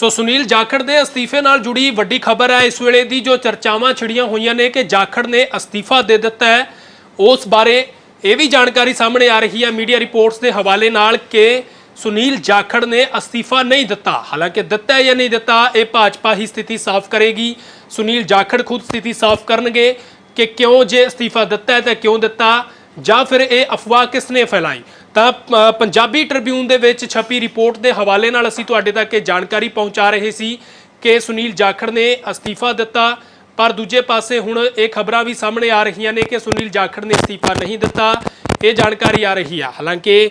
ਸੋ ਸੁਨੀਲ ਜਾਖੜ ਦੇ ਅਸਤੀਫੇ ਨਾਲ ਜੁੜੀ ਵੱਡੀ ਖਬਰ ਹੈ। ਇਸ ਵੇਲੇ ਦੀ ਜੋ ਚਰਚਾਵਾਂ ਛਿੜੀਆਂ ਹੋਈਆਂ ਨੇ ਕਿ ਜਾਖੜ ਨੇ ਅਸਤੀਫਾ ਦੇ ਦਿੱਤਾ ਹੈ, ਉਸ ਬਾਰੇ ਇਹ ਵੀ ਜਾਣਕਾਰੀ ਸਾਹਮਣੇ ਆ ਰਹੀ ਹੈ ਮੀਡੀਆ ਰਿਪੋਰਟਸ ਦੇ ਹਵਾਲੇ ਨਾਲ ਕਿ ਸੁਨੀਲ ਜਾਖੜ ਨੇ ਅਸਤੀਫਾ ਨਹੀਂ ਦਿੱਤਾ। ਹਾਲਾਂਕਿ ਦਿੱਤਾ ਹੈ ਜਾਂ ਨਹੀਂ ਦਿੱਤਾ, ਇਹ ਭਾਜਪਾ ਹੀ ਸਥਿਤੀ ਸਾਫ਼ ਕਰੇਗੀ। ਸੁਨੀਲ ਜਾਖੜ ਖੁਦ ਸਥਿਤੀ ਸਾਫ਼ ਕਰਨਗੇ ਕਿ ਕਿਉਂ ਜੇ ਅਸਤੀਫਾ ਦਿੱਤਾ ਹੈ ਤਾਂ ਕਿਉਂ ਦਿੱਤਾ ਜਾਂ ਫਿਰ ਇਹ ਅਫਵਾਹ ਕਿਸ ਨੇ ਫੈਲਾਈ? ਤਾਂ ਪੰਜਾਬੀ ਟ੍ਰਿਬਿਊਨ ਦੇ ਵਿੱਚ ਛਪੀ ਰਿਪੋਰਟ ਦੇ ਹਵਾਲੇ ਨਾਲ ਅਸੀਂ ਤੁਹਾਡੇ ਤੱਕ ਇਹ ਜਾਣਕਾਰੀ ਪਹੁੰਚਾ ਰਹੇ ਸੀ ਕਿ ਸੁਨੀਲ ਜਾਖੜ ਨੇ ਅਸਤੀਫਾ ਦਿੱਤਾ ਪਰ ਦੂਜੇ ਪਾਸੇ ਹੁਣ ਇਹ ਖਬਰਾਂ ਵੀ ਸਾਹਮਣੇ ਆ ਰਹੀਆਂ ਨੇ ਕਿ ਸੁਨੀਲ ਜਾਖੜ ਨੇ ਅਸਤੀਫਾ ਨਹੀਂ ਦਿੱਤਾ। ਇਹ ਜਾਣਕਾਰੀ ਆ ਰਹੀ ਆ। ਹਾਲਾਂਕਿ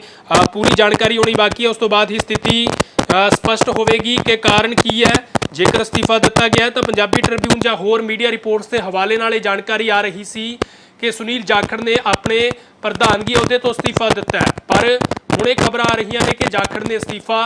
ਪੂਰੀ ਜਾਣਕਾਰੀ ਹੋਣੀ ਬਾਕੀ ਹੈ ਉਸ ਤੋਂ ਬਾਅਦ ਹੀ ਸਥਿਤੀ ਅ, ਸਪਸ਼ਟ ਹੋਵੇਗੀ ਕਿ ਕਾਰਨ ਕੀ ਹੈ। ਜੇਕਰ ਅਸਤੀਫਾ ਦਿੱਤਾ ਗਿਆ ਤਾਂ ਪੰਜਾਬੀ ਟ੍ਰਿਬਿਊਨ ਜਾਂ ਹੋਰ ਮੀਡੀਆ ਰਿਪੋਰਟਸ ਦੇ ਹਵਾਲੇ ਨਾਲ ਇਹ ਜਾਣਕਾਰੀ ਆ ਰਹੀ ਸੀ ਕਿ ਸੁਨੀਲ ਜਾਖੜ ਨੇ ਆਪਣੇ ਪ੍ਰਧਾਨਗੀ ਅਹੁਦੇ ਤੋਂ ਅਸਤੀਫਾ ਦਿੱਤਾ ਪਰ ਹੁਣ ਇਹ ਖਬਰਾਂ ਆ ਰਹੀਆਂ ਨੇ ਕਿ ਜਾਖੜ ਨੇ ਅਸਤੀਫਾ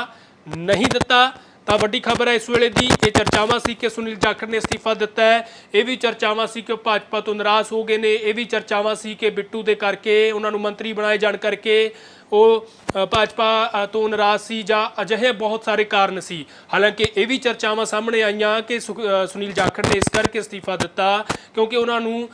ਨਹੀਂ ਦਿੱਤਾ। ਤਾਂ ਵੱਡੀ ਖਬਰ ਹੈ ਇਸ ਵੇਲੇ ਦੀ ਇਹ ਚਰਚਾਵਾਂ ਸੀ ਕਿ ਸੁਨੀਲ ਜਾਖੜ ਨੇ ਅਸਤੀਫਾ ਦਿੱਤਾ ਹੈ। ਇਹ ਵੀ ਚਰਚਾਵਾਂ ਸੀ ਕਿ ਉਹ ਭਾਜਪਾ ਤੋਂ ਨਾਰਾਜ਼ ਹੋ ਗਏ ਨੇ। ਇਹ ਵੀ ਚਰਚਾਵਾਂ ਸੀ ਕਿ ਬਿੱਟੂ ਦੇ ਕਰਕੇ, ਉਹਨਾਂ ਨੂੰ ਮੰਤਰੀ ਬਣਾਏ ਜਾਣ ਕਰਕੇ ਉਹ ਭਾਜਪਾ ਤੋਂ ਨਾਰਾਜ਼ ਸੀ ਜਾਂ ਅਜਿਹੇ ਬਹੁਤ ਸਾਰੇ ਕਾਰਨ ਸੀ। ਹਾਲਾਂਕਿ ਇਹ ਵੀ ਚਰਚਾਵਾਂ ਸਾਹਮਣੇ ਆਈਆਂ ਕਿ ਸੁਨੀਲ ਜਾਖੜ ਨੇ ਇਸ ਕਰਕੇ ਅਸਤੀਫਾ ਦਿੱਤਾ ਕਿਉਂਕਿ ਉਹਨਾਂ ਨੂੰ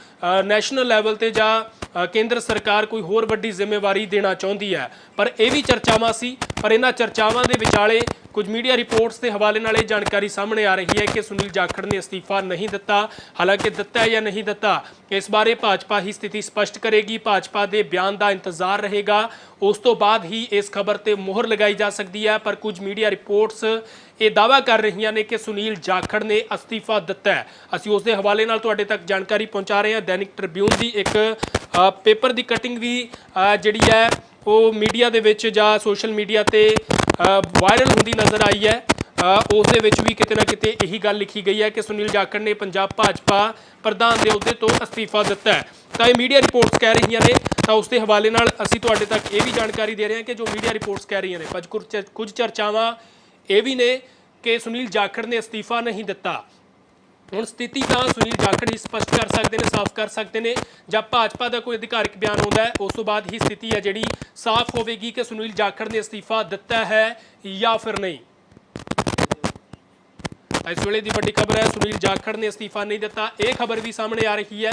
ਨੈਸ਼ਨਲ ਲੈਵਲ ਤੇ ਜਾਂ ਕੇਂਦਰ ਸਰਕਾਰ ਕੋਈ ਹੋਰ ਵੱਡੀ ਜ਼ਿੰਮੇਵਾਰੀ ਦੇਣਾ ਚਾਹੁੰਦੀ ਹੈ। ਪਰ ਇਹ ਵੀ ਚਰਚਾਵਾਂ ਸੀ ਪਰ ਇਹਨਾਂ ਚਰਚਾਵਾਂ ਦੇ ਵਿਚਾਲੇ ਕੁਝ ਮੀਡੀਆ ਰਿਪੋਰਟਸ ਦੇ ਹਵਾਲੇ ਨਾਲ ਇਹ ਜਾਣਕਾਰੀ ਸਾਹਮਣੇ ਆ ਰਹੀ ਹੈ ਕਿ ਸੁਨੀਲ ਜਾਖੜ ਨੇ ਅਸਤੀਫਾ ਨਹੀਂ ਦਿੱਤਾ, ਹਾਲਾਂਕਿ ਦਿੱਤਾ ਜਾਂ ਨਹੀਂ ਦਿੱਤਾ, ਇਸ ਬਾਰੇ ਭਾਜਪਾ ਹੀ ਸਥਿਤੀ ਸਪਸ਼ਟ ਕਰੇਗੀ, ਭਾਜਪਾ ਦੇ ਬਿਆਨ ਦਾ ਇੰਤਜ਼ਾਰ ਰਹੇਗਾ। ਉਸ ਤੋਂ ਬਾਅਦ ਹੀ ਇਸ ਖਬਰ ਤੇ ਮੋਹਰ ਲਗਾਈ ਜਾ ਸਕਦੀ ਹੈ, ਪਰ ਕੁਝ ਮੀਡੀਆ ਰਿਪੋਰਟਸ ਇਹ ਦਾਅਵਾ ਕਰ ਰਹੀਆਂ ਨੇ ਕਿ ਸੁਨੀਲ ਜਾਖੜ ਨੇ ਅਸਤੀਫਾ ਦਿੱਤਾ ਹੈ। ਅਸੀਂ ਉਸ ਦੇ ਹਵਾਲੇ ਨਾਲ ਤੁਹਾਡੇ ਤੱਕ ਜਾਣਕਾਰੀ ਪਹੁੰਚਾ ਰਹੇ ਹਾਂ। ਦੈਨਿਕ ਟ੍ਰਿਬਿਊਨ ਦੀ ਇੱਕ ਪੇਪਰ ਦੀ ਕਟਿੰਗ ਵੀ ਜਿਹੜੀ ਹੈ ਉਹ ਮੀਡੀਆ ਦੇ ਵਿੱਚ ਜਾਂ ਸੋਸ਼ਲ ਮੀਡੀਆ ਤੇ ਵਾਇਰਲ ਹੁੰਦੀ ਨਜ਼ਰ ਆਈ ਹੈ। ਉਸ ਦੇ ਵਿੱਚ ਵੀ ਕਿਤੇ ਨਾ ਕਿਤੇ ਇਹੀ ਗੱਲ ਲਿਖੀ ਗਈ ਹੈ ਕਿ ਸੁਨੀਲ ਜਾਖੜ ਨੇ ਪੰਜਾਬ ਭਾਜਪਾ ਪ੍ਰਧਾਨ ਦੇ ਅਹੁਦੇ ਤੋਂ ਅਸਤੀਫਾ ਦਿੱਤਾ ਹੈ। ਤਾਂ ਇਹ ਮੀਡੀਆ ਰਿਪੋਰਟਸ ਕਹਿ ਰਹੀਆਂ ਨੇ। ਤਾਂ ਉਸ ਦੇ ਹਵਾਲੇ ਨਾਲ ਅਸੀਂ ਤੁਹਾਡੇ ਤੱਕ ਇਹ ਵੀ ਜਾਣਕਾਰੀ ਦੇ ਰਹੇ ਹਾਂ ਕਿ ਜੋ ਮੀਡੀਆ ਰਿਪੋਰਟਸ ਕਹਿ ਰਹੀਆਂ ਨੇ ਪਰ ਕੁਝ ਚਰ- ਕੁਝ ਚਰਚਾਵਾਂ ਇਹ ਵੀ ਨੇ ਕਿ ਸੁਨੀਲ ਜਾਖੜ ਨੇ ਅਸਤੀਫਾ ਨਹੀਂ ਦਿੱਤਾ। ਹੁਣ ਸਥਿਤੀ ਤਾਂ ਸੁਨੀਲ ਜਾਖੜ ਹੀ ਸਪਸ਼ਟ ਕਰ ਸਕਦੇ ਨੇ, ਸਾਫ਼ ਕਰ ਸਕਦੇ ਨੇ ਜਦ ਭਾਜਪਾ ਦਾ ਕੋਈ ਅਧਿਕਾਰਿਕ ਬਿਆਨ ਆਉਂਦਾ ਹੈ, ਉਸ ਤੋਂ ਬਾਅਦ ਹੀ ਸਥਿਤੀ ਹੈ ਜਿਹੜੀ ਸਾਫ਼ ਹੋਵੇਗੀ ਕਿ ਸੁਨੀਲ ਜਾਖੜ ਨੇ ਅਸਤੀਫਾ ਦਿੱਤਾ ਹੈ ਜਾਂ ਫਿਰ ਨਹੀਂ। ਇਸ ਵੇਲੇ ਦੀ ਵੱਡੀ ਖਬਰ ਹੈ, ਸੁਨੀਲ ਜਾਖੜ ਨੇ ਅਸਤੀਫਾ ਨਹੀਂ ਦਿੱਤਾ। ਇਹ ਖਬਰ ਵੀ ਸਾਹਮਣੇ ਆ ਰਹੀ ਹੈ।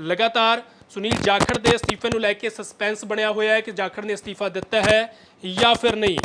ਲਗਾਤਾਰ ਸੁਨੀਲ ਜਾਖੜ ਦੇ ਅਸਤੀਫੇ ਨੂੰ ਲੈ ਕੇ ਸਸਪੈਂਸ ਬਣਿਆ ਹੋਇਆ ਹੈ ਕਿ ਜਾਖੜ ਨੇ ਅਸਤੀਫਾ ਦਿੱਤਾ ਹੈ ਜਾਂ ਫਿਰ ਨਹੀਂ।